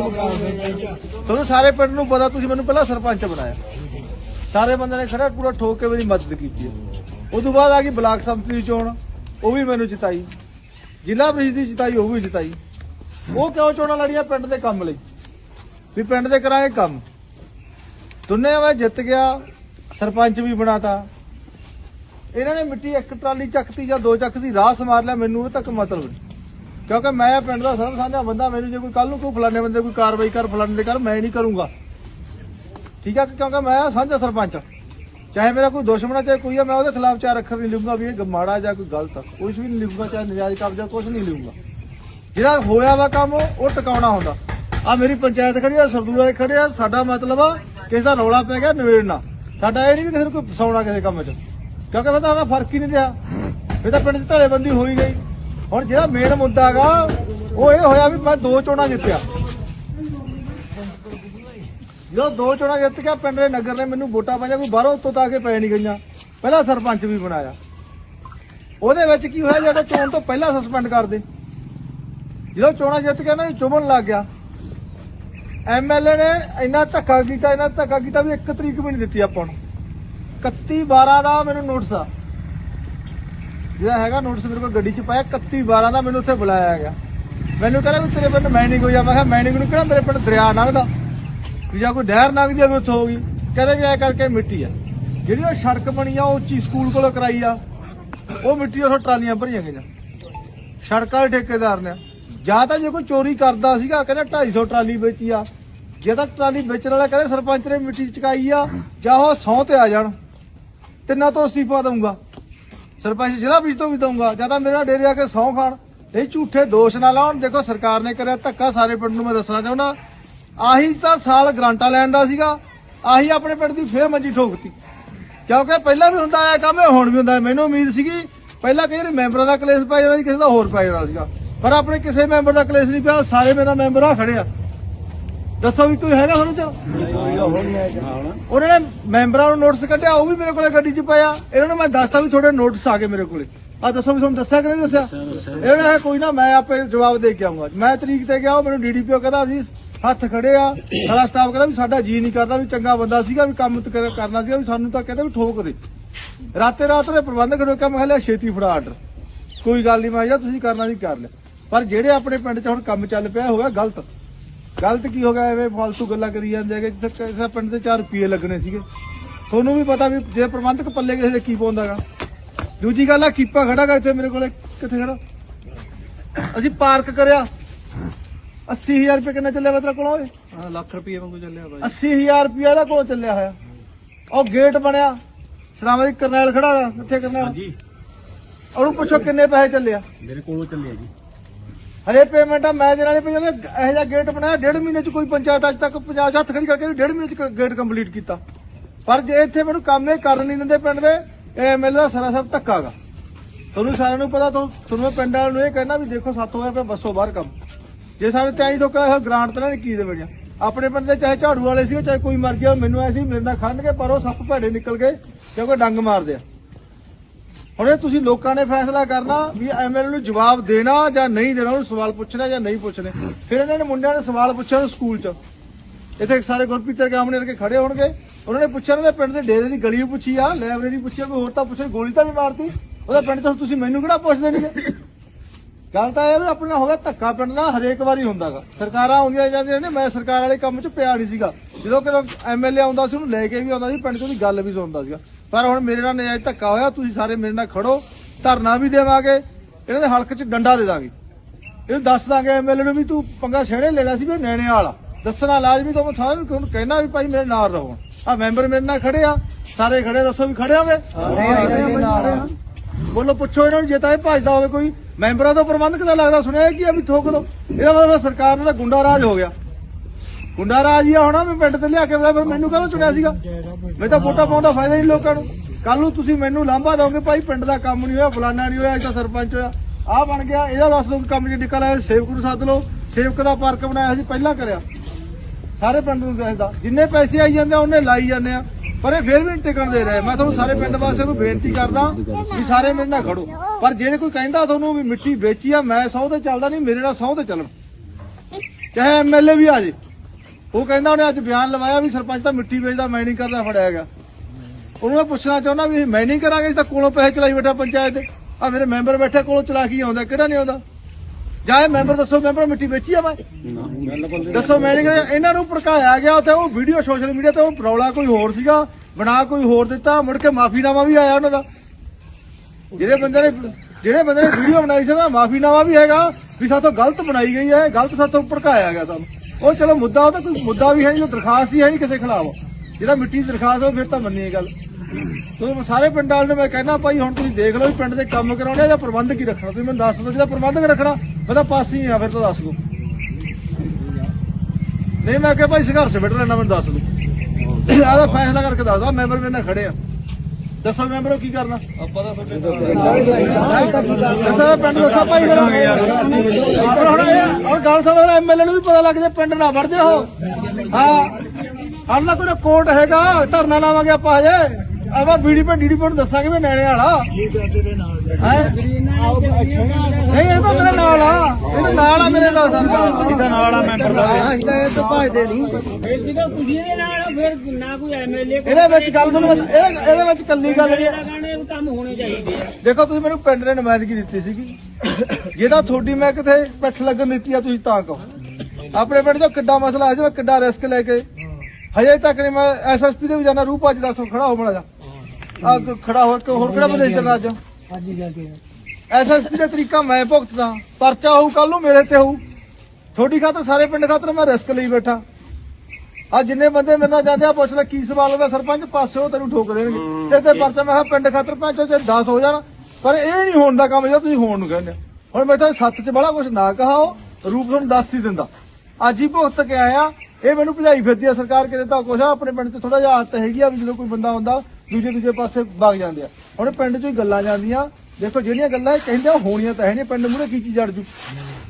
ਤੁਹਾਨੂੰ ਸਾਰੇ ਪਿੰਡ ਨੂੰ ਪਤਾ, ਤੁਸੀਂ ਮੈਨੂੰ ਪਹਿਲਾਂ ਸਰਪੰਚ ਬਣਾਇਆ। ਸਾਰੇ ਬੰਦੇ ਨੇ ਖੜਾ, ਪੂਰਾ ਠੋਕ ਕੇ ਮੇਰੀ ਮਦਦ ਕੀਤੀ ਹੈ। ਤੋਂ ਬਾਅਦ ਆ ਗਈ ਬਲਾਕ ਸੰਮਤੀ ਦੀ ਚੋਣ, ਉਹ ਵੀ ਮੈਨੂੰ ਜਿਤਾਈ। ਜ਼ਿਲ੍ਹਾ ਪ੍ਰੀਸ਼ਦ ਦੀ ਜਿਤਾਈ, ਉਹ ਵੀ ਜਿਤਾਈ। ਉਹ ਕਿਉਂ ਚੋਣਾਂ ਲੜੀਆਂ? ਪਿੰਡ ਦੇ ਕੰਮ ਲਈ। ਵੀ ਪਿੰਡ ਦੇ ਕਰਾਏ ਕੰਮ। ਦੁਨੇ ਮੈਂ ਜਿੱਤ ਗਿਆ, ਸਰਪੰਚ ਵੀ ਬਣਾਤਾ। ਇਹਨਾਂ ਨੇ ਮਿੱਟੀ ਇੱਕ ਟਰਾਲੀ ਚੱਕਤੀ ਜਾਂ ਦੋ ਚੱਕਤੀ, ਰਾਹ ਸਮਾਰ ਲਿਆ, ਮੈਨੂੰ ਉਹ ਤੱਕ ਮਤਲਬ ਨਹੀਂ। ਕਿਉਂਕਿ ਮੈਂ ਪਿੰਡ ਦਾ ਸਰਬ ਸਾਂਝਾ ਬੰਦਾ, ਮੈਨੂੰ ਜੇ ਕੋਈ ਕੱਲ ਨੂੰ ਕੋਈ ਫਲਾਣੇ ਬੰਦੇ ਕੋਈ ਕਾਰਵਾਈ ਕਰ, ਫਲਾਣੇ ਦੇ ਕਰ ਮੈਂ ਨਹੀਂ ਕਰੂੰਗਾ। ਠੀਕ ਹੈ ਕਿਉਂਕਿ ਮੈਂ ਸਾਂਝਾ ਸਰਪੰਚ। ਚਾਹੇ ਮੇਰਾ ਕੋਈ ਦੁਸ਼ਮਣ ਆ, ਚਾਹੇ ਕੋਈ ਹੈ ਮੈਂ ਉਹਦੇ ਖਿਲਾਫ ਚਾਰ ਅੱਖਰ ਨਹੀਂ ਲਿਖੂੰਗਾ ਵੀ ਇਹ ਮਾੜਾ ਜਾਂ ਕੋਈ ਗਲਤ ਆ। ਕੁਛ ਵੀ ਨਹੀਂ ਲਿਖੂੰਗਾ ਚਾਹੇ ਨਜਾਇਜ਼ ਕਬਜ਼ਾ, ਕੁਛ ਨਹੀਂ ਲਿਖੂੰਗਾ ਜਿਹੜਾ ਹੋਇਆ ਵਾ ਕੰਮ, ਉਹ ਟਿਕਾਉਣਾ ਹੁੰਦਾ। ਆ ਮੇਰੀ ਪੰਚਾਇਤ ਖੜੀ ਆ ਸਰਦੂਰਾ ਖੜੇ ਆ, ਸਾਡਾ ਮਤਲਬ ਆ, ਕਿਸੇ ਦਾ ਰੌਲਾ ਪੈ ਗਿਆ, ਨਿਬੇੜਨਾ। ਸਾਡਾ ਇਹ ਨਹੀਂ ਵੀ ਕਿਸੇ ਨੂੰ ਕੋਈ ਫਸਾਉਣਾ ਕਿਸੇ ਕੰਮ 'ਚ। ਕਿਉਂਕਿ ਫਿਰ ਤਾਂ ਫ਼ਰਕ ਹੀ ਨਹੀਂ ਰਿਹਾ। ਫਿਰ ਤਾਂ ਪਿੰਡ 'ਚ ਧੜੇਬੰਦੀ ਹੋਈ ਗਈ। ਹੁਣ ਜਿਹੜਾ ਮੇਨ ਮੁੱਦਾ ਹੈਗਾ, ਉਹ ਇਹ ਹੋਇਆ ਵੀ ਮੈਂ ਦੋ ਚੋਣਾਂ ਜਿੱਤਿਆ। ਜਦੋਂ ਦੋ ਚੋਣਾਂ ਜਿੱਤ ਗਿਆ ਪਿੰਡ ਦੇ ਨਗਰ ਨੇ ਮੈਨੂੰ ਵੋਟਾਂ ਪਾਈਆਂ, ਕੋਈ ਬਾਹਰੋਂ ਉੱਤੋਂ ਤਾਂ ਆ ਕੇ ਪੈ ਨਹੀਂ ਗਈਆਂ। ਪਹਿਲਾਂ ਸਰਪੰਚ ਵੀ ਬਣਾਇਆ। ਉਹਦੇ ਵਿੱਚ ਕੀ ਹੋਇਆ, ਜਦੋਂ ਚੋਣ ਤੋਂ ਪਹਿਲਾਂ ਸਸਪੈਂਡ ਕਰਦੇ ਜਦੋਂ ਚੋਣਾਂ ਜਿੱਤ ਕੇ ਨਾ ਚੁਬਣ ਲੱਗ ਗਿਆ। ਐਮਐਲਏ ਨੇ ਇੰਨਾ ਧੱਕਾ ਕੀਤਾ, ਇੰਨਾ ਧੱਕਾ ਕੀਤਾ ਵੀ ਇੱਕ ਤਰੀਕ ਵੀ ਨਹੀਂ ਦਿੱਤੀ ਆਪਾਂ ਨੂੰ। 31 12 ਦਾ ਮੈਨੂੰ ਨੋਟਿਸ ਆ। ਜਿਹੜਾ ਹੈਗਾ ਨੋਟਿਸ ਮੇਰੇ ਕੋਲ ਗੱਡੀ 'ਚ ਪਾਇਆ 31 12 ਦਾ ਮੈਨੂੰ ਉੱਥੇ ਬੁਲਾਇਆ ਗਿਆ। ਮੈਨੂੰ ਕਹਿੰਦਾ ਵੀ ਤੇਰੇ ਪਿੰਡ ਮੈਨਿੰਗ ਹੋਈ ਆ। ਮੈਂ ਕਿਹਾ, ਮੈਨਿੰਗ ਨੂੰ ਕਿਹੜਾ ਮੇਰੇ ਪਿੰਡ ਦਰਿਆ ਲੰਘਦਾ ਵੀ ਜਾਂ ਕੋਈ ਡਹਿਰ ਲੰਘਦੀ ਆ ਵੀ ਉੱਥੋਂ ਹੋ ਗਈ? ਕਹਿੰਦੇ ਵੀ ਐ ਕਰਕੇ ਮਿੱਟੀ ਆ। ਜਿਹੜੀ ਉਹ ਸੜਕ ਬਣੀ ਆ, ਉਹ ਉੱਚੀ ਸਕੂਲ ਕੋਲੋਂ ਕਰਾਈ ਆ। ਉਹ ਮਿੱਟੀ ਉਥੋਂ ਟਰਾਲੀਆਂ ਭਰੀਆਂ ਗਈਆਂ। ਸੜਕਾਂ ਦੇ ਠੇਕੇਦਾਰ ਨੇ। ਜਾਂ ਤਾਂ ਜੇ ਕੋਈ ਚੋਰੀ ਕਰਦਾ ਸੀਗਾ, ਕਹਿੰਦਾ 250 ਟਰਾਲੀ ਵੇਚੀ ਆ। ਜੇ ਤਾਂ ਟਰਾਲੀ ਵੇਚਣ ਵਾਲਾ ਕਹਿੰਦੇ ਸਰਪੰਚ ਨੇ ਮਿੱਟੀ ਚਕਾਈ ਆ, ਜਾਂ ਉਹ ਸਹੁੰ ਤੇ ਆ ਜਾਣ। ਤਿੰਨਾਂ ਤੋਂ ਅਸਤੀਫਾ ਦਊਂਗਾ। ਸਰਪੰਚ ਜ਼ਿਲ੍ਹਾ ਵਿੱਚ ਤੋਂ ਵੀ ਦਊਂਗਾ ਜਾਂ ਤਾਂ ਮੇਰਾ ਡੇਰੇ ਆ ਕੇ ਸਹੁੰ ਖਾਣ। ਇਹ ਝੂਠੇ ਦੋਸ਼ ਨਾ ਲਾਉਣ। ਦੇਖੋ, ਸਰਕਾਰ ਨੇ ਕਰਿਆ ਧੱਕਾ, ਸਾਰੇ ਪਿੰਡ ਨੂੰ ਮੈਂ ਦੱਸਣਾ ਚਾਹੁੰਦਾ। ਆਹੀ ਤਾਂ ਸਾਲ ਗਰਾਂਟਾਂ ਲੈਣ ਦਾ ਸੀਗਾ। ਆਹੀ ਆਪਣੇ ਪਿੰਡ ਦੀ ਫੇਰ ਮੰਜੀ ਠੋਕਤੀ। ਕਿਉਂਕਿ ਪਹਿਲਾਂ ਵੀ ਹੁੰਦਾ ਆਇਆ ਕੰਮ, ਇਹ ਹੁਣ ਵੀ ਹੁੰਦਾ। ਮੈਨੂੰ ਉਮੀਦ ਸੀਗੀ, ਪਹਿਲਾਂ ਕਈ ਵਾਰੀ ਮੈਂਬਰਾਂ ਦਾ ਕਲੇਸ਼ ਪੈ ਜਾਂਦਾ ਸੀ, ਕਿਸੇ ਦਾ ਹੋਰ ਪੈ ਜਾਂਦਾ ਸੀਗਾ। ਪਰ ਆਪਣੇ ਕਿਸੇ ਮੈਂਬਰ ਦਾ ਕਲੇਸ਼ ਨਹੀਂ ਪਿਆ, ਸਾਰੇ ਮੇਰਾ ਮੈਂਬਰ ਆ ਖੜੇ ਦੱਸੋ ਵੀ ਕੋਈ ਹੈਗਾ ਤੁਹਾਨੂੰ ਚ ਉਹਨਾਂ ਨੇ ਮੈਂਬਰਾਂ ਨੂੰ ਨੋਟਿਸ ਕੱਢਿਆ ਉਹ ਵੀ ਮੇਰੇ ਕੋਲੇ ਗੱਡੀ 'ਚ ਪਿਆ। ਇਹਨਾਂ ਨੂੰ ਮੈਂ ਦੱਸਤਾ ਵੀ ਤੁਹਾਡੇ ਨੋਟਿਸ ਆ ਗਏ ਮੇਰੇ ਕੋਲੇ। ਆ ਦੱਸੋ ਵੀ ਤੁਹਾਨੂੰ ਦੱਸਿਆ ਕਿ ਨਹੀਂ ਦੱਸਿਆ? ਇਹਨਾਂ ਨੇ ਕੋਈ ਨਾ ਮੈਂ ਆਪੇ ਜਵਾਬ ਦੇ ਕੇ ਆਉਂਗਾ ਮੈਂ ਤਰੀਕ ਤੇ ਗਿਆ ਉਹ ਮੈਨੂੰ ਡੀਡੀਪੀਓ ਕਹਿੰਦਾ ਵੀ ਹੱਥ ਖੜੇ ਆ। ਸਾਰਾ ਸਟਾਫ ਕਹਿੰਦਾ ਵੀ ਸਾਡਾ ਜੀ ਨਹੀਂ ਕਰਦਾ ਵੀ ਚੰਗਾ ਬੰਦਾ ਸੀਗਾ ਵੀ ਕੰਮ ਕਰਨਾ ਸੀਗਾ ਵੀ ਸਾਨੂੰ ਤਾਂ ਕਹਿੰਦਾ ਵੀ ਠੋਕ ਦੇ। ਰਾਤੇ ਰਾਤ ਉਹਨੇ ਪ੍ਰਬੰਧਕ ਰੋਕਿਆ ਮੈਂ ਕਿਹਾ ਲਿਆ ਛੇਤੀ ਫੜਾ ਆਰਡਰ ਕੋਈ ਗੱਲ ਨਹੀਂ ਮੈਂ ਕਿਹਾ ਤੁਸੀਂ ਕਰਨਾ ਨਹੀਂ ਕਰ ਲਿਆ। ਪਰ ਜਿਹੜੇ ਆਪਣੇ ਪਿੰਡ 'ਚ ਹੁਣ ਕੰਮ ਚੱਲ ਪਿਆ ਹੋਇਆ ਗਲਤ। ਗਲਤ ਕੀ ਹੋ ਗਿਆ? ਐਵੇਂ ਫालतू ਗੱਲਾਂ ਕਰੀ ਜਾਂਦੇ ਹੈਗੇ। ਜਿੱਥੇ ਕਿਸੇ ਪਿੰਡ ਦੇ 4 ਰੁਪਏ ਲੱਗਣੇ ਸੀਗੇ। ਤੁਹਾਨੂੰ ਵੀ ਪਤਾ ਵੀ ਜੇ ਪ੍ਰਬੰਧਕ ਪੱਲੇ ਕਿਸੇ ਦੇ ਕੀ ਪਾਉਂਦਾਗਾ ਦੂਜੀ ਗੱਲ ਆ ਕੀਪਾ ਖੜਾਗਾ ਇੱਥੇ ਮੇਰੇ ਕੋਲੇ। ਕਿੱਥੇ ਖੜਾ? ਅਸੀਂ ਪਾਰਕ ਕਰਿਆ। 80000 ਰੁਪਏ ਕਿੰਨਾ ਚੱਲਿਆ ਵਾ ਤੇਰੇ ਕੋਲ ਓਏ? ਹਾਂ ਲੱਖ ਰੁਪਏ ਵਾਂਗੂ ਚੱਲਿਆ ਬਾਈ। 80000 ਰੁਪਏ ਦਾ ਕੋਲ ਚੱਲਿਆ ਹੋਇਆ। ਉਹ ਗੇਟ ਬਣਿਆ। ਸਲਾਮਾਂ ਦੀ ਕਰਨੈਲ ਖੜਾ ਕਿੱਥੇ ਕਰਨੈਲ? ਹਾਂਜੀ। ਉਹਨੂੰ ਪੁੱਛੋ ਕਿੰਨੇ ਪੈਸੇ ਚੱਲਿਆ। ਮੇਰੇ ਕੋਲੋਂ ਚੱਲਿਆ ਜੀ। ਹਜੇ ਪੇਮੈਂਟ ਆ, ਮੈਂ ਦੇਣਾ ਨਹੀਂ ਪਈ ਇਹੋ ਜਿਹਾ ਗੇਟ ਬਣਾਇਆ, ਡੇਢ ਮਹੀਨੇ ਚ ਕੋਈ ਪੰਚਾਇਤ ਅੱਜ ਤੱਕ 50 ਹੱਥ ਖੜੀ ਕਰਕੇ ਡੇਢ ਮਹੀਨੇ ਚ ਗੇਟ ਕੰਪਲੀਟ ਕੀਤਾ। ਪਰ ਜੇ ਇੱਥੇ ਮੈਨੂੰ ਕੰਮ ਇਹ ਕਰਨ ਨਹੀਂ ਦਿੰਦੇ ਪਿੰਡ ਦੇ, ਇਹ ਐਮਐਲਏ ਦਾ ਸਾਰਾ ਸਰਾਸਰ ਧੱਕਾਗਾ। ਤੁਹਾਨੂੰ ਸਾਰਿਆਂ ਨੂੰ ਪਤਾ ਤੁਹਾਨੂੰ ਪਿੰਡ ਵਾਲਿਆਂ ਨੂੰ ਇਹ ਕਹਿਣਾ ਵੀ ਦੇਖੋ 7000 ਰੁਪਏ ਬੱਸੋਂ ਬਾਹਰ ਕੰਮ। ਜੇ ਸਾਡੇ ਤੇ ਆਈ ਲੋਕਾਂ ਗ੍ਰਾਂਟ ਤਾਂ ਨਹੀਂ ਕੀ ਦੇਵੇਗਾ। ਆਪਣੇ ਪਿੰਡ ਦੇ ਚਾਹੇ ਝਾੜੂ ਵਾਲੇ ਸੀ ਚਾਹੇ ਕੋਈ ਮਰ ਗਿਆ ਮੈਨੂੰ ਐਸੀ ਮੇਰੇ ਨਾਲ ਖੰਡ ਪਰ ਉਹ ਸੱਪ ਭੈੜੇ ਨਿਕਲ ਗਏ, ਕਿਉਂਕਿ ਡੰਗ ਮਾਰਦੇ ਆ। ਹੁਣ ਇਹ ਤੁਸੀਂ ਲੋਕਾਂ ਨੇ ਫੈਸਲਾ ਕਰਨਾ ਵੀ ਐਮਐਲਏ ਨੂੰ ਜਵਾਬ ਦੇਣਾ ਜਾਂ ਨਹੀਂ ਦੇਣਾ, ਉਹਨੂੰ ਸਵਾਲ ਪੁੱਛਣਾ ਜਾਂ ਨਹੀਂ ਪੁੱਛਣੇ। ਫਿਰ ਇਹਨਾਂ ਨੇ ਮੁੰਡਿਆਂ ਨੇ ਸਵਾਲ ਪੁੱਛਿਆ ਸਕੂਲ 'ਚ। ਇੱਥੇ ਸਾਰੇ ਗੁਰਪ੍ਰੀਤ ਦੇ ਕਾਮਣੇ ਖੜੇ ਹੋਣਗੇ। ਉਹਨਾਂ ਨੇ ਪੁੱਛਿਆ, ਉਹਨਾਂ ਦੇ ਪਿੰਡ ਦੇ ਡੇਰੇ ਦੀ ਗਲੀ ਪੁੱਛੀ ਆ, ਲਾਇਬ੍ਰੇਰੀ ਪੁੱਛਿਆ ਕੋਈ ਹੋਰ ਤਾਂ ਪੁੱਛੇ, ਗੋਲੀ ਤਾਂ ਨਹੀਂ ਮਾਰਤੀ। ਉਹਦਾ ਪਿੰਡ ਤੋਂ ਤੁਸੀਂ ਮੈਨੂੰ ਕਿਹੜਾ ਪੁੱਛਦੇ ਨਹੀਂ ਗੱਲ ਤਾਂ ਇਹ ਵੀ ਆਪਣਾ ਹੋ ਗਿਆ ਧੱਕਾ ਪਿੰਡ ਨਾਲ ਹਰੇਕ ਵਾਰੀ ਹੁੰਦਾਗਾ। ਸਰਕਾਰਾਂ ਆਉਂਦੀਆਂ ਜਾਂਦੀਆਂ ਨੇ, ਮੈਂ ਸਰਕਾਰ ਵਾਲੇ ਕੰਮ 'ਚ ਪਿਆ ਨਹੀਂ ਸੀਗਾ। ਜਦੋਂ ਕਿਦੋਂ ਐਮਐਲਏ ਆਉਂਦਾ ਸੀ, ਉਹਨੂੰ ਲੈ ਕੇ ਵੀ ਆਉਂਦਾ ਸੀ, ਪਿੰਡ 'ਚ ਉਹਦੀ ਗੱਲ ਵੀ ਸੁਣਦਾ ਸੀਗਾ। ਪਰ ਹੁਣ ਮੇਰੇ ਨਾਲ ਨਜਾਇਜ਼ ਧੱਕਾ ਹੋਇਆ ਤੁਸੀਂ ਸਾਰੇ ਮੇਰੇ ਨਾਲ ਖੜੋ ਧਰਨਾ ਵੀ ਦੇਵਾਂਗੇ ਇਹਨਾਂ ਦੇ ਹਲਕ 'ਚ ਡੰਡਾ ਦੇ ਦਾਂਗੇ। ਇਹਨੂੰ ਦੱਸ ਦਾਂਗੇ ਐਮਐਲਏ ਨੂੰ ਵੀ ਤੂੰ ਪੰਗਾ ਛੇੜੇ ਲੈ ਲਿਆ ਸੀ ਵੀ ਨੈਣੇ ਵਾਲਾ। ਦੱਸਣਾ ਲਾਜ਼ਮੀ ਤਾਂ ਮੈਂ ਸਾਰਿਆਂ ਨੂੰ ਕਹਿਣਾ ਵੀ ਭਾਈ ਮੇਰੇ ਨਾਲ ਰਹੋ ਆ ਮੈਂਬਰ ਮੇਰੇ ਨਾਲ ਖੜੇ ਆ ਸਾਰੇ ਖੜੇ ਦੱਸੋ ਵੀ ਖੜੇ ਹੋਗੇ? ਬੋਲੋ ਪੁੱਛੋ ਇਹਨਾਂ ਨੂੰ ਜੇ ਤਾਂ ਇਹ ਭਜਦਾ ਹੋਵੇ ਕੋਈ। ਮੈਂਬਰਾਂ ਤੋਂ ਪ੍ਰਬੰਧਕ ਦਾ ਲੱਗਦਾ ਸੁਣਿਆ ਕੀ ਆ ਵੀ ਥੋਕ ਦੋ ਇਹਦਾ ਮਤਲਬ ਸਰਕਾਰ ਦਾ ਗੁੰਡਾ ਰਾਜ ਹੋ ਗਿਆ। ਗੁੰਡਾ ਰਾਜ ਹੀ ਆ, ਹੋਣਾ ਮੈਂ ਪਿੰਡ ਤੇ ਲਿਆ ਕੇ ਫਿਰ ਮੈਨੂੰ ਕਾਹਨੂੰ ਚੁਣਿਆ ਸੀਗਾ? ਮੈਂ ਤਾਂ ਵੋਟਾਂ ਪਾਉਣ ਦਾ ਫਾਇਦਾ ਨਹੀਂ ਲੋਕਾਂ ਨੂੰ। ਕੱਲ ਨੂੰ ਤੁਸੀਂ ਮੈਨੂੰ ਲਾਂਭਾ ਦੋਗੇ ਭਾਈ, ਪਿੰਡ ਦਾ ਕੰਮ ਨਹੀਂ ਹੋਇਆ, ਫਲਾਨਾ ਨਹੀਂ ਹੋਇਆ ਅੱਜ ਤਾਂ ਸਰਪੰਚ ਹੋਇਆ। ਆਹ ਬਣ ਗਿਆ, ਇਹਦਾ ਦੱਸ ਦੋ ਕੰਮ ਜੇ ਨਿਕਲ ਆਇਆ, ਸੇਵਕ ਨੂੰ ਸੱਦ ਲਓ। ਸੇਵਕ ਦਾ ਪਾਰਕ ਬਣਾਇਆ ਸੀ, ਪਹਿਲਾਂ ਕਰਿਆ। ਸਾਰੇ ਪਿੰਡ ਨੂੰ ਦੱਸਦਾ। ਜਿੰਨੇ ਪੈਸੇ ਆਈ ਜਾਂਦੇ ਆ, ਉਹਨੇ ਲਾਈ ਜਾਂਦੇ ਆ। ਪਰ ਇਹ ਫਿਰ ਵੀ ਨੀ ਟਿਕਣ ਦੇ ਰਹੇ ਮੈਂ ਤੁਹਾਨੂੰ ਸਾਰੇ ਪਿੰਡ ਵਾਸੀਆਂ ਨੂੰ ਬੇਨਤੀ ਕਰਦਾ ਵੀ ਸਾਰੇ ਮੇਰੇ ਨਾਲ ਖੜੋ। ਪਰ ਜਿਹੜੇ ਕੋਈ ਕਹਿੰਦਾ ਤੁਹਾਨੂੰ ਵੀ ਮਿੱਟੀ ਵੇਚੀ ਆ, ਮੈਂ ਸਹੁੰ ਤੇ ਚੱਲਦਾ ਨਹੀਂ ਮੇਰੇ ਨਾਲ ਸਹੁੰ ਤੇ ਚੱਲਣ। ਚਾਹੇ ਐਮਐਲਏ ਵੀ ਆ ਜੇ। ਉਹ ਕਹਿੰਦਾ ਉਹਨੇ ਅੱਜ ਬਿਆਨ ਲਵਾਇਆ ਵੀ ਸਰਪੰਚ ਤਾਂ ਮਿੱਟੀ ਵੇਚਦਾ ਮੈਂ ਕਰਦਾ, ਫੜਿਆ ਗਿਆ। ਉਹਨੂੰ ਮੈਂ ਪੁੱਛਣਾ ਚਾਹੁੰਦਾ ਵੀ ਮਾਈਨਿੰਗ ਕਰਾਂਗੇ ਤਾਂ ਕੋਲੋਂ ਪੈਸੇ ਚਲਾਈ ਬੈਠਾ ਪੰਚਾਇਤ ਦੇ। ਆ ਮੇਰੇ ਮੈਂਬਰ ਬੈਠੇ, ਕੋਲੋਂ ਚਲਾ ਕੇ ਆਉਂਦਾ, ਕਿਹੜਾ ਨਹੀਂ ਆਉਂਦਾ? ਜਾਂ ਮੈਂਬਰ ਦੱਸੋ, ਮੈਂਬਰ ਮਿੱਟੀ ਵੇਚੀ ਆ ਮੈਂ? ਦੱਸੋ ਮੈਂ ਇਹਨਾਂ ਨੂੰ ਭੜਕਾਇਆ ਗਿਆ ਉੱਥੇ, ਉਹ ਵੀਡੀਓ ਸੋਸ਼ਲ ਮੀਡੀਆ ਤੇ ਉਹ ਪਰੌਲਾ ਕੋਈ ਹੋਰ ਸੀਗਾ, ਬਣਾ ਕੋਈ ਹੋਰ ਦਿੱਤਾ, ਮੁੜ ਕੇ ਮਾਫੀਨਾਮਾ ਵੀ ਆਇਆ ਉਹਨਾਂ ਦਾ। ਜਿਹੜੇ ਬੰਦੇ ਨੇ ਜਿਹੜੇ ਬੰਦੇ ਨੇ ਵੀਡੀਓ ਬਣਾਈ ਸੀ ਨਾ, ਮਾਫੀਨਾਮਾ ਵੀ ਹੈਗਾ। ਵੀ ਸਾਤੋਂ ਗਲਤ ਬਣਾਈ ਗਈ ਹੈ, ਗਲਤ ਸਾਤੋਂ ਭੜਕਾਇਆ ਗਿਆ ਸਾਨੂੰ। ਉਹ ਚਲੋ ਮੁੱਦਾ ਉਹ ਤਾਂ ਕੋਈ ਮੁੱਦਾ ਵੀ ਹੈ ਨਹੀਂ ਦਰਖਾਸਤ ਹੀ ਹੈ ਨਹੀਂ ਕਿਸੇ ਖਿਲਾਫ। ਜਿਹਦਾ ਮਿੱਟੀ ਦੀ ਦਰਖਾਸਤ ਹੋ ਫਿਰ ਤਾਂ ਮੰਨੀ ਇਹ ਗੱਲ। ਤੁਸੀਂ ਸਾਰੇ ਪਿੰਡ ਵਾਲੇ ਨੂੰ ਮੈਂ ਕਹਿਣਾ ਭਾਈ ਹੁਣ ਤੁਸੀਂ ਦੇਖ ਲਓ ਵੀ ਪਿੰਡ ਦੇ ਕੰਮ ਕਰਾਉਣੇ ਆ ਜਾਂ ਪ੍ਰਬੰਧ ਕੀ ਰੱਖਣਾ? ਤੁਸੀਂ ਮੈਨੂੰ ਦੱਸ ਦਿਓ ਜਿਹਦਾ ਪ੍ਰਬੰਧਕ ਰੱਖਣਾ, ਮੈਂ ਤਾਂ ਪਾਸ ਹੀ ਆ, ਫਿਰ ਤਾਂ ਦੱਸ ਦਿਓ। ਨਹੀਂ, ਮੈਂ ਕਿਹਾ ਭਾਈ ਸੰਘਰਸ਼ ਬੈਠ ਲੈਣਾ, ਮੈਨੂੰ ਦੱਸ ਦਿਓ। ਆਦਾ ਫੈਸਲਾ ਕਰਕੇ ਦੱਸ ਦੋ ਮੈਂਬਰ ਮੇਰੇ ਨਾਲ ਖੜੇ ਆ। ਦੱਸੋ ਮੈਂਬਰੋ ਕੀ ਕਰਨਾ ਆਪਾਂ ਤਾਂ ਦੱਸੋ ਪਿੰਡ ਦੱਸੋ ਭਾਈ ਮੇਰਾ ਹੁਣ ਇਹ ਹੁਣ ਗੱਲ ਸੁਣੋ ਐਮਐਲਏ ਨੂੰ ਵੀ ਪਤਾ ਲੱਗ ਜੇ ਪਿੰਡ ਨਾ ਵੜ ਜੇ ਉਹ ਹਾਂ ਹਣ ਕੋਈ ਕੋਰਟ ਹੈਗਾ ਧਰਨਾ ਲਾਵਾਂਗੇ ਆਪਾਂ ਹਜੇ ਆਪਾਂ ਬੀਡੀ ਪੇ ਡੀਡੀ ਪੇ ਦੱਸਾਂਗੇ ਵੀ ਨੈਣੇ ਵਾਲਾ ਹੈ ਨਹੀਂ ਇਹ ਤਾਂ ਮੇਰੇ ਨਾਲ ਆ ਇਹ ਤਾਂ ਨਾਲ ਆ ਮੇਰੇ ਨਾਲ ਸਰਕਾਰ ਸਿੱਧਾ ਨਾਲ ਆ ਮੈਂਬਰ ਦਾ ਇਹ ਤਾਂ ਭਜਦੇ ਨਹੀਂ ਫਿਰ ਜਦੋਂ ਤੁਸੀਂ ਇਹਦੇ ਨਾਲ ਫਿਰ ਨਾ ਕੋਈ ਐਮਐਲਏ ਇਹਦੇ ਵਿੱਚ ਗੱਲ ਤੁਹਾਨੂੰ ਮੈਂ- ਇਹ- ਇਹਦੇ ਵਿੱਚ ਕੱਲੀ ਗੱਲ ਨਹੀਂ ਹੈ ਲਗਾਣੇ ਕੰਮ ਹੋਣੇ ਚਾਹੀਦੇ ਆ। ਦੇਖੋ ਤੁਸੀਂ ਮੈਨੂੰ ਪਿੰਡ ਨੇ ਨੁਮਾਇੰਦਗੀ ਦਿੱਤੀ ਸੀਗੀ। ਜਿਹਦਾ ਤੁਹਾਡੀ ਮੈਂ ਕਿਥੇ ਪਿੱਠ ਲੱਗਣ ਦਿੱਤੀ ਆ ਤੁਸੀਂ ਤਾਂ ਕਹੋ। ਆਪਣੇ ਪਿੰਡ 'ਚੋਂ ਕਿੱਡਾ ਮਸਲਾ ਹੈ ਜਿਵੇਂ ਕਿੱਡਾ ਰਿਸਕ ਲੈ ਕੇ। ਹਜੇ ਤੱਕ ਨਹੀਂ ਮੈਂ ਐਸਐਸਪੀ ਦੇ ਵੀ ਜਾਣਾ ਰੂਪ ਅੱਜ ਦੱਸੋ ਖੜਾ ਹੋ ਮੜਾ ਜਾ ਆ ਖੜਾ ਹੋ ਕੇ ਹੋਰ ਕਿਹੜਾ ਬੰਦੇ ਇੱਧਰ ਅੱਜ? ਐਸਐਸਪੀ ਦਾ ਤਰੀਕਾ ਮੈਂ ਭੁਗਤਦਾ ਪਰਚਾ ਹੋਊ ਕੱਲ ਨੂੰ ਮੇਰੇ ਤੇ ਹੋਊ। ਤੁਹਾਡੀ ਖਾਤਰ ਸਾਰੇ ਪਿੰਡ ਖਾਤਰ ਮੈਂ ਰਿਸਕ ਲਈ ਬੈਠਾ। ਆ ਜਿੰਨੇ ਬੰਦੇ ਮੇਰੇ ਨਾਲ ਜਾਂਦੇ ਆ ਪੁੱਛ ਲੈ ਕੀ ਸਵਾਲ ਹੋਵੇ ਸਰਪੰਚ ਪਾਸੇ ਉਹ ਤੈਨੂੰ ਠੋਕ ਦੇਣਗੇ। ਤੇ ਤੇ ਪਰਚਾ ਮੈਂ ਕਿਹਾ ਪਿੰਡ ਖਾਤਰ ਭੈਂਚੋ ਚ 10 ਹੋ ਜਾਣ। ਪਰ ਇਹ ਨਹੀਂ ਹੋਣ ਦਾ ਕੰਮ ਜਿਹੜਾ ਤੁਸੀਂ ਹੋਣ ਨੂੰ ਕਹਿੰਦੇ। ਹੁਣ ਮੈਂ ਤਾਂ ਸੱਤ ਚ ਬੜਾ ਕੁਝ ਨਾ ਕਹਾਓ ਰੂਪ ਤੁਹਾਨੂੰ ਦੱਸ ਹੀ ਦਿੰਦਾ। ਅੱਜ ਹੀ ਭੁਗਤ ਕੇ ਆਇਆ ਇਹ ਮੈਨੂੰ ਭਜਾਈ ਫਿਰਦੀ ਆ ਸਰਕਾਰ ਕਿਤੇ ਤਾਂ ਕੁਛ ਆ ਆਪਣੇ ਪਿੰਡ ਚ ਥੋੜਾ ਜਿਹਾ ਆਦਤ ਹੈਗੀ ਆ ਵੀ ਜਦੋਂ ਕੋਈ ਬੰਦਾ ਹੁੰਦਾ ਦੂਜੇ ਦੂਜੇ ਪਾਸੇ ਵਗ ਜਾਂਦੇ ਆ। ਹੁਣ ਪਿੰਡ ਚੋਂ ਹੀ ਗੱਲਾਂ ਜਾਂਦੀਆਂ। ਦੇਖੋ ਜਿਹੜੀਆਂ ਗੱਲਾਂ ਇਹ ਕਹਿੰਦੇ ਆ, ਹੋਣੀਆਂ ਤਾਂ ਹੈ ਨਹੀਂ ਪਿੰਡ ਮੂਹਰੇ ਕੀ ਚੀਜ਼ ਅੜ ਜੂ?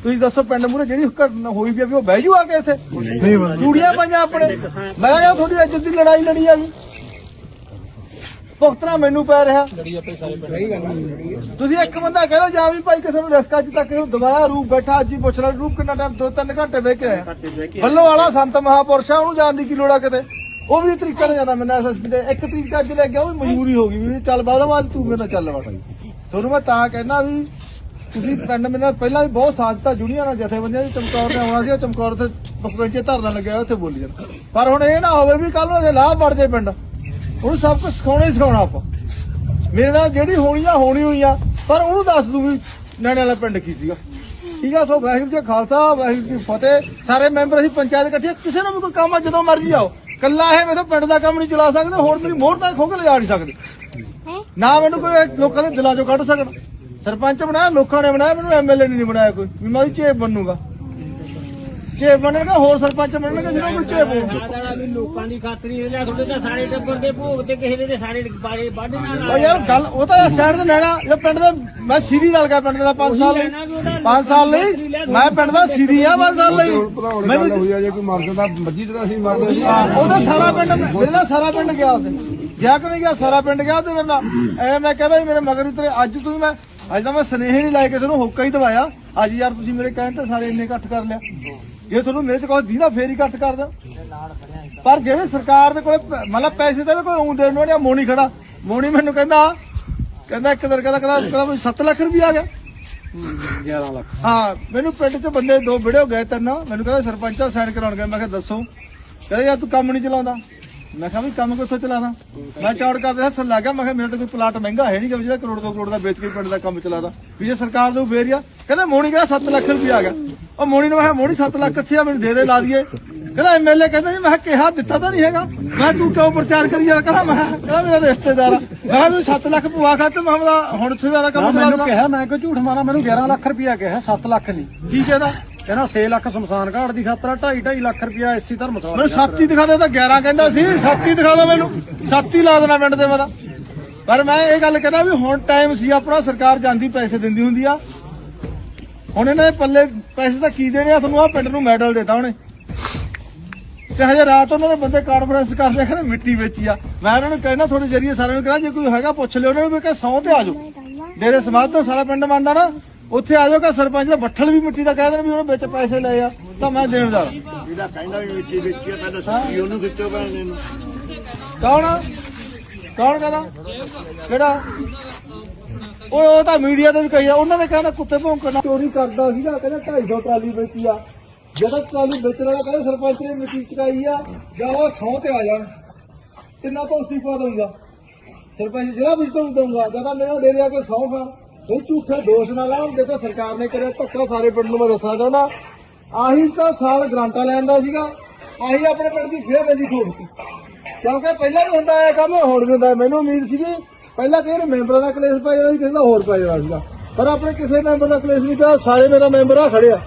ਤੁਸੀਂ ਦੱਸੋ ਪਿੰਡ ਮੂਹਰੇ ਜਿਹੜੀ ਘਟਨਾ ਹੋਈ ਵੀ ਆ ਵੀ ਉਹ ਬਹਿ ਜੂ ਆ ਕੇ ਇੱਥੇ? ਚੂੜੀਆਂ ਪਾਈਆਂ ਆਪਣੇ। ਮੈਂ ਕਿਹਾ ਤੁਹਾਡੀ ਇੱਜ਼ਤ ਦੀ ਲੜਾਈ ਲੜੀ ਆ ਜੀ। ਭੁਗਤਣਾ ਮੈਨੂੰ ਪੈ ਰਿਹਾ। ਤੁਸੀਂ ਇੱਕ ਬੰਦਾ ਕਹਿ ਲਓ ਜਾਂ ਵੀ ਭਾਈ ਕਿਸੇ ਨੂੰ ਰਿਸਕ ਅੱਜ ਤੱਕ ਦਬਾਇਆ ਰੂਪ ਬੈਠਾ ਅੱਜ ਹੀ ਪੁੱਛ ਲੈ ਰੂਪ ਕਿੰਨਾ ਟਾਈਮ ਦੋ ਤਿੰਨ ਘੰਟੇ ਬਹਿ ਕੇ ਆਇਆ। ਵੱਲੋਂ ਵਾਲਾ ਸੰਤ ਮਹਾਪੁਰਸ਼ ਆ ਉਹਨੂੰ ਜਾਣ ਦੀ ਕੀ ਲੋੜ ਆ ਕਿਤੇ? ਉਹ ਵੀ ਤਰੀਕਾ ਨਾਲ ਜਾਂਦਾ ਮੈਨੂੰ ਐਸਐਸਪੀ ਦੇ। ਇੱਕ ਤਰੀਕ ਅੱਜ ਲੈ ਗਿਆ ਉਹ ਮਜਬੂਰੀ ਹੋ ਗਈ ਵੀ ਚੱਲ ਬਾਅਦ ਤੂੰ ਮੇਰੇ ਨਾਲ ਚੱਲ ਵੜ। ਤੁਹਾਨੂੰ ਮੈਂ ਤਾਂ ਕਹਿਣਾ ਵੀ ਤੁਸੀਂ ਪਿੰਡ ਮੇਰੇ ਨਾਲ ਪਹਿਲਾਂ ਵੀ ਬਹੁਤ ਦਿੱਤਾ ਜੁਨੀਅਰ ਨਾਲ ਜਥੇਬੰਦੀਆਂ ਦੀ ਚਮਕੌਰ ਨੇ ਆਉਣਾ ਸੀ ਉਹ ਚਮਕੌਰ ਤੇ ਪਖਪੰਚੇ ਧਰਨਾ ਲੱਗਿਆ ਉੱਥੇ ਬੋਲੀ ਜਾਣ। ਪਰ ਹੁਣ ਇਹ ਨਾ ਹੋਵੇ ਵੀ ਕੱਲ ਨੂੰ ਜੇ ਲਾਭ ਵੜ ਜੇ ਪਿੰਡ। ਉਹਨੂੰ ਸਭ ਕੁਝ ਸਿਖਾਉਣਾ ਹੀ ਸਿਖਾਉਣਾ ਆਪਾਂ। ਮੇਰੇ ਨਾਲ ਜਿਹੜੀ ਆ ਹੋਣੀ ਹੋਈ ਆ ਪਰ ਉਹਨੂੰ ਦੱਸ ਦੂ ਵੀ ਨੈਣੇ ਵਾਲਾ ਪਿੰਡ ਕੀ ਸੀਗਾ। ਠੀਕ ਆ ਸੋ ਵਾਹਿਗੁਰੂ ਜੀ ਖਾਲਸਾ ਵਾਹਿਗੁਰੂ ਜੀ ਫਤਿਹ। ਸਾਰੇ ਮੈਂਬਰ ਅਸੀਂ ਪੰਚਾਇਤ ਇਕੱਠੇ ਕਿਸੇ ਨੂੰ ਵੀ ਕੋਈ ਕੰਮ ਆ ਜਦੋਂ ਮਰਜ਼ੀ ਆਓ। ਕੱਲਾ ਇਹ ਮੈਥੋਂ ਪਿੰਡ ਦਾ ਕੰਮ ਨਹੀਂ ਚਲਾ ਸਕਦੇ ਹੋਰ ਮੇਰੀ ਮੋਹਰ ਤਾਂ ਖੋ ਕੇ ਲਿਜਾ ਨਹੀਂ ਸਕਦੇ। ਨਾ ਮੈਨੂੰ ਕੋਈ ਲੋਕਾਂ ਦੇ ਦਿਲਾਂ ਚੋਂ ਕੱਢ ਸਕਣ ਸਰਪੰਚ ਬਣਾਇਆ ਲੋਕਾਂ ਨੇ ਬਣਾਇਆ ਮੈਨੂੰ ਐਮਐਲਏ ਨਹੀਂ ਬਣਾਇਆ ਕੋਈ। ਵੀ ਮੈਂ ਉਹਦੀ ਚੇਪ ਬਣੂਗਾ। ਚੇਪ ਬਣੇਗਾ ਹੋਰ ਸਰਪੰਚ ਬਣਨਗੇ ਜਿਹਨਾਂ ਕੋਈ ਚੇਪ ਹੋਊ। ਸਾਡਾ ਵੀ ਲੋਕਾਂ ਦੀ ਖਾਤਰ ਹੀ ਲਿਆ ਤੁਹਾਡੇ ਤਾਂ ਸਾਰੇ ਟੱਬਰ ਦੇ ਭੋਗ ਤੇ ਕਿਸੇ ਦੇ ਤੇ ਸਾਰੇ ਬਾੜੇ ਬਾੜੇ ਨਾਲ। ਉਹ ਯਾਰ ਗੱਲ ਉਹ ਤਾਂ ਸਟੈਂਡ ਤੇ ਲੈਣਾ ਜੇ ਪਿੰਡ ਦੇ ਮੈਂ ਸੀਰੀ ਨਾਲ ਗਿਆ ਪਿੰਡ ਦਾ 5 ਸਾਲ ਲਈ। 5 ਸਾਲ ਲਈ। ਮੈਂ ਪਿੰਡ ਦਾ ਸੀਰੀ ਆ 5 ਸਾਲ ਲਈ। ਮੈਨੂੰ ਹੋਈ ਆ ਜੇ ਕੋਈ ਮਰ ਜਾਂਦਾ ਮੱਜੀ ਤਾਂ ਅਸੀਂ ਮਰਦੇ ਸੀ। ਉਹਦਾ ਸਾਰਾ ਪਿੰਡ ਮੇਰੇ ਨਾਲ ਸਾਰਾ ਪਿੰਡ ਗਿਆ ਉਹਦੇ। ਗਿਆ ਕਿ ਨਹੀਂ ਗਿਆ? ਸਾਰਾ ਪਿੰਡ ਗਿਆ ਤੇ ਮੇਰੇ ਨਾਲ। ਐ ਮੈਂ ਕਹਿੰਦਾ ਵੀ ਮੇਰੇ ਮਗਰ ਉਤਰੇ ਅੱਜ ਤੁਸੀਂ ਮੈਂ ਅੱਜ ਤਾਂ ਮੈਂ ਸਨੇਹ ਨਹੀਂ ਲਾਇਆ ਕਿਸੇ ਨੂੰ ਹੋਕਾ ਹੀ ਦਵਾਇਆ। ਅੱਜ ਯਾਰ ਤੁਸੀਂ ਮੇਰੇ ਕਹਿਣ ਤੇ ਸਾਰੇ ਇੰਨੇ ਇਕੱਠ ਕਰ ਲਿਆ। ਜੇ ਤੁਹਾਨੂੰ ਮੇਰੇ ਚ ਕੋਈ ਦੀਦਾ ਫੇਰ ਹੀ ਇਕੱਠ ਕਰ ਦਿਓ। ਪਰ ਜਿਹੜੇ ਸਰਕਾਰ ਦੇ ਕੋਲ ਮਤਲਬ ਪੈਸੇ ਤਾਂ ਕੋਈ ਉਂ ਦੇਣ ਨਹੀਂ ਮੋਣੀ ਖੜਾ। ਮੋਣੀ ਮੈਨੂੰ ਕਹਿੰਦਾ ਕਹਿੰਦਾ ਇੱਕ ਦਿਨ ਕਹਿੰਦਾ ਕਹਿੰਦਾ ਕਹਿੰਦਾ ਵੀ 7 ਲੱਖ ਰੁਪਇਆ ਆ ਗਿਆ। 11 ਲੱਖ। ਹਾਂ ਮੈਨੂੰ ਪਿੰਡ 'ਚ ਬੰਦੇ ਦੋ ਵਿੜਿਓ ਗਏ ਤਿੰਨ। ਮੈਨੂੰ ਕਹਿੰਦਾ ਸਰਪੰਚ ਦਾ ਸਾਈਨ ਕਰਾਉਣ ਗਏ। ਮੈਂ ਕਿਹਾ ਦੱਸੋ। ਕਹਿੰਦਾ ਯਾਰ ਤੂੰ ਕੰਮ ਨਹੀਂ ਚਲਾਉਂਦਾ। ਮੈਂ ਕਿਹਾ ਵੀ ਕੰਮ ਕਿੱਥੋਂ ਚਲਾਦਾ ਮੈਂ ਚੌੜ ਕਰਦੇ ਹੱਸਣ ਲੱਗ ਮੈਂ ਕਿਹਾ ਮੇਰਾ ਤਾਂ ਕੋਈ ਪਲਾਟ ਮਹਿੰਗਾ ਹੈ ਨਹੀਂ ਕਿ ਜਿਹੜਾ ਕਰੋੜ ਦੋ ਕਰੋੜ ਦਾ ਵੇਚ ਕੇ ਪਿੰਡ ਦਾ ਕੰਮ ਚਲਾਦਾ। ਵੀ ਜੇ ਸਰਕਾਰ ਦੇ ਫੇਰ ਆ ਕਹਿੰਦਾ ਮੋਣੀ ਕਹਿੰਦਾ 7 ਲੱਖ ਰੁਪਇਆ ਆ ਗਿਆ। ਉਹ ਮੋਣੀ ਨੂੰ ਮੈਂ ਕਿਹਾ ਮੋਣੀ 7 ਲੱਖ ਕਿੱਥੇ ਆ ਮੈਨੂੰ ਦੇ ਦੇ ਲਾ ਦਈਏ। ਕਹਿੰਦਾ ਐਮਐਲਏ ਕਹਿੰਦਾ ਜੀ ਮੈਂ ਕਿਹਾ ਦਿੱਤਾ ਤਾਂ ਨਹੀਂ ਹੈਗਾ। ਮੈਂ ਤੂੰ ਕਿਉਂ ਪ੍ਰਚਾਰ ਕਰੀ ਜਾਂਦਾ? ਕਹਿੰਦਾ ਮੈਂ ਕਿਹਾ ਕਹਿੰਦਾ ਮੇਰਾ ਰਿਸ਼ਤੇਦਾਰ ਆ। ਮੈਂ ਤੂੰ 7 ਲੱਖ ਪਵਾ ਖਾਤੇ ਮੈਂ ਕਿਹਾ ਹੁਣ ਸਵੇਰ ਦਾ ਕੰਮ ਮੈਨੂੰ ਚਲਾਦਾ ਕਿਹਾ ਮੈਂ ਕਿਉਂ ਝੂਠ ਮਾਰਾਂ ਮੈਨੂੰ 11 ਲੱਖ ਰੁਪਇਆ ਕਿਹਾ 7 ਲੱਖ ਨਹੀਂ। ਕੀ ਕਹਿੰਦਾ ਕਹਿੰਦਾ 6 ਲੱਖ ਸ਼ਮਸ਼ਾਨ ਘਾਟ ਦੀ ਖਾਤਰ 2.5 2.5 ਲੱਖ ਰੁਪਇਆ ਐਸੀ ਧਰਮਸ਼ਾਲਾ ਮੈਨੂੰ ਸੱਤ ਹੀ ਦਿਖਾ ਦੇ ਤਾਂ 11 ਕਹਿੰਦਾ ਸੀ ਸੱਤ ਹੀ ਦਿਖਾ ਦੋ ਮੈਨੂੰ। ਸੱਤ ਹੀ ਲਾ ਦੇਣਾ ਪਿੰਡ ਦੇ ਮੈਂ ਤਾਂ ਪਰ ਮੈਂ ਇਹ ਗੱਲ ਕਹਿੰਦਾ ਵੀ ਹੁਣ ਟਾਈਮ ਸੀ ਆਪਣਾ ਸਰਕਾਰ ਜਾਂਦੀ ਪੈਸੇ ਦਿੰਦੀ ਹੁੰਦੀ ਆ। ਹੁਣ ਇਹਨਾਂ ਦੇ ਪੱਲੇ ਪੈਸੇ ਤਾਂ ਕੀ ਦੇਣੇ ਆ? ਤੁਹਾਨੂੰ ਆ ਪਿੰਡ ਨੂੰ ਮੈਡਲ ਦੇਤਾ ਉਹਨੇ। ਤੇ ਹਜੇ ਰਾਤ ਉਹਨਾਂ ਦੇ ਬੰਦੇ ਕਾਨਫਰੰਸ ਕਰਦੇ ਕਹਿੰਦੇ ਮਿੱਟੀ ਵੇਚੀ ਆ। ਮੈਂ ਉਹਨਾਂ ਨੂੰ ਕਹਿਣਾ ਤੁਹਾਡੇ ਜਰੀਏ ਸਾਰਿਆਂ ਨੂੰ ਕਹਿਣਾ ਜੇ ਕੋਈ ਹੈਗਾ ਪੁੱਛ ਲਿਓ ਉਹਨਾਂ ਨੂੰ ਵੀ ਕਿ ਸੌਂ ਤੇ ਆ ਜਾਓ। ਡੇਰੇ ਸਮਾਧ ਤੋਂ ਸਾਰਾ ਪਿੰਡ ਮੰਨਦਾ ਨਾ। ਉੱਥੇ ਆ ਜਾਓ ਕਿ ਸਰਪੰਚ ਦਾ ਬੱਠਲ ਵੀ ਮਿੱਟੀ ਦਾ ਕਹਿ ਦੇਣ ਵੀ ਉਹਨੇ ਵਿੱਚ ਪੈਸੇ ਲਏ ਆ ਤਾਂ ਮੈਂ ਦੇਣਦਾਰ ਇਹਦਾ ਕਹਿੰਦਾ ਵੀ ਵਿੱਚੀ ਵਿੱਚੀ ਪਹਿਲਾਂ ਸੱਚੀ ਉਹਨੂੰ ਖਿੱਚੋ ਪੈਣੇ ਨੂੰ। ਕੌਣ ਕੌਣ ਕਹਿੰਦਾ? ਕਿਹੜਾ? ਉਹ ਉਹ ਤਾਂ ਮੀਡੀਆ ਤੇ ਵੀ ਕਹੀ ਆ ਉਹਨਾਂ ਦੇ ਕਹਿੰਦਾ ਕੁੱਤੇ ਭੌਂਕਣ ਚੋਰੀ ਕਰਦਾ ਸੀਗਾ ਕਹਿੰਦਾ 250 ਟਰਾਲੀ ਵੇਚੀ ਆ। ਜਦੋਂ ਟਰਾਲੀ ਵੇਚਣ ਕਹਿੰਦਾ ਸਰਪੰਚ ਨੇ ਮਿੱਟੀ ਚਕਾਈ ਆ ਜਾਂ ਉਹ ਸੌ ਤੇ ਆ ਜਾਣ। ਕਿੰਨਾ ਤੋਂ ਅਸਤੀਫਾ ਦਊਗਾ? ਸਰਪੰਚ ਜਿਹੜਾ ਵੀ ਤੋਂ ਦਊਗਾ ਜਦੋਂ ਮੇਰਾ ਡੇਰੇ ਆ ਕੇ ਸੌ ਖਾਂ ਇਹ ਝੂਠੇ ਦੋਸ਼ ਨਾ ਲਾਉਣ ਦੇਖੋ ਸਰਕਾਰ ਨੇ ਕਰਿਆ, ਧੱਕਾ ਸਾਰੇ ਪਿੰਡ ਨੂੰ ਮੈਂ ਦੱਸਣਾ ਚਾਹੁੰਦਾ। ਆਹੀ ਤਾਂ ਸਾਲ ਗ੍ਰਾਂਟਾਂ ਲੈਂਦਾ ਸੀਗਾ। ਆਹੀ ਆਪਣੇ ਪਿੰਡ ਦੀ ਫੇਰ ਬੰਦੀ ਠੋਕਤੀ ਕਿਉਂਕਿ ਪਹਿਲਾਂ ਵੀ ਹੁੰਦਾ ਇਹ ਕੰਮ, ਹੁਣ ਵੀ ਹੁੰਦਾ। ਮੈਨੂੰ ਉਮੀਦ ਸੀਗੀ, ਪਹਿਲਾਂ ਕਿਸੇ ਮੈਂਬਰਾਂ ਦਾ ਕਲੇਸ਼ ਪੈ ਜਾਂਦਾ ਸੀ ਕਿਸੇ ਦਾ ਹੋਰ ਪੈ ਜਾਂਦਾ ਸੀਗਾ। ਪਰ ਆਪਣੇ ਕਿਸੇ ਮੈਂਬਰ ਦਾ ਕਲੇਸ਼ ਨਹੀਂ ਪਿਆ, ਸਾਰੇ ਮੇਰਾ ਮੈਂਬਰ ਆ ਖੜਿਆ